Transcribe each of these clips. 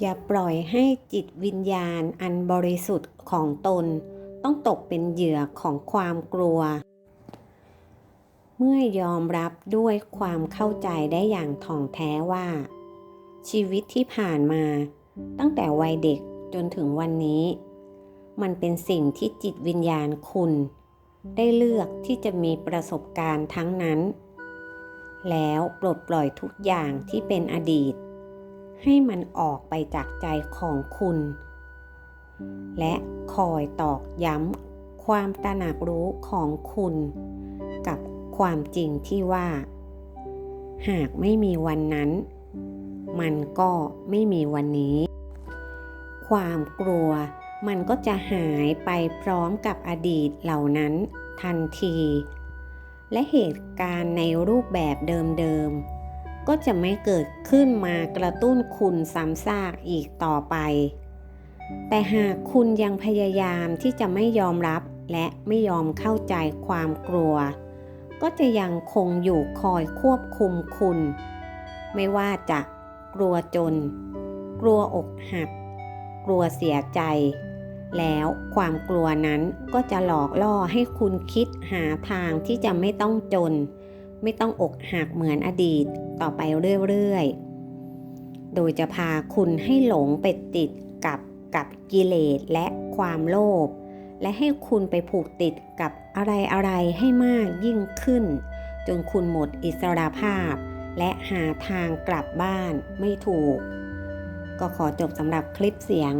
อย่าปล่อยให้จิตวิญญาณอันบริสุทธิ์ของตน ต้องตกเป็นเหยื่อของความกลัว เมื่อยอมรับด้วยความเข้าใจได้อย่างถ่องแท้ว่า ชีวิตที่ผ่านมา ตั้งแต่วัยเด็กจนถึงวันนี้ มันเป็นสิ่งที่จิตวิญญาณคุณ ได้เลือกที่จะมีประสบการณ์ทั้งนั้น แล้วปลดปล่อยทุกอย่างที่เป็นอดีต ให้มันออกไปจากใจของคุณ และคอยตอกย้ำความตระหนักรู้ของคุณ กับความจริงที่ว่า หากไม่มีวันนั้น มันก็ไม่มีวันนี้ ความกลัวมันก็จะหายไปพร้อมกับอดีตเหล่านั้นทันที และเหตุการณ์ในรูปแบบเดิมๆ ก็จะไม่เกิดขึ้นมากระตุ้นคุณซ้ำซากอีกต่อไป แต่หากคุณยังพยายามที่จะไม่ยอมรับและไม่ยอมเข้าใจความกลัว ก็จะยังคงอยู่คอยควบคุมคุณ ไม่ว่าจะกลัวจน กลัวอกหัก กลัวเสียใจ แล้วความกลัวนั้นก็จะหลอกล่อให้คุณคิดหาทางที่จะไม่ต้องจน ไม่ต้องอกหักเหมือนอดีตต่อไปเรื่อยๆ โดยจะพาคุณให้หลงไปติดกับกับกิเลสและความโลภและให้คุณไปผูกติดกับอะไรอะไรให้มากยิ่งขึ้น จนคุณหมดอิสรภาพ และหาทางกลับบ้านไม่ถูก ก็ขอจบสำหรับคลิปเสียง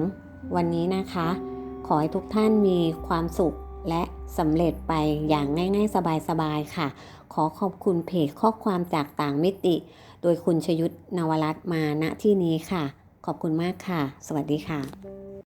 วันนี้นะคะ ขอให้ทุกท่านมีความสุขและสำเร็จไปอย่างง่ายๆ สบายๆค่ะ ขอขอบคุณเพจข้อความจากต่างมิติ โดยคุณชยุทธนวรัตน์มาณที่นี้ค่ะ ขอบคุณมากค่ะ สวัสดีค่ะ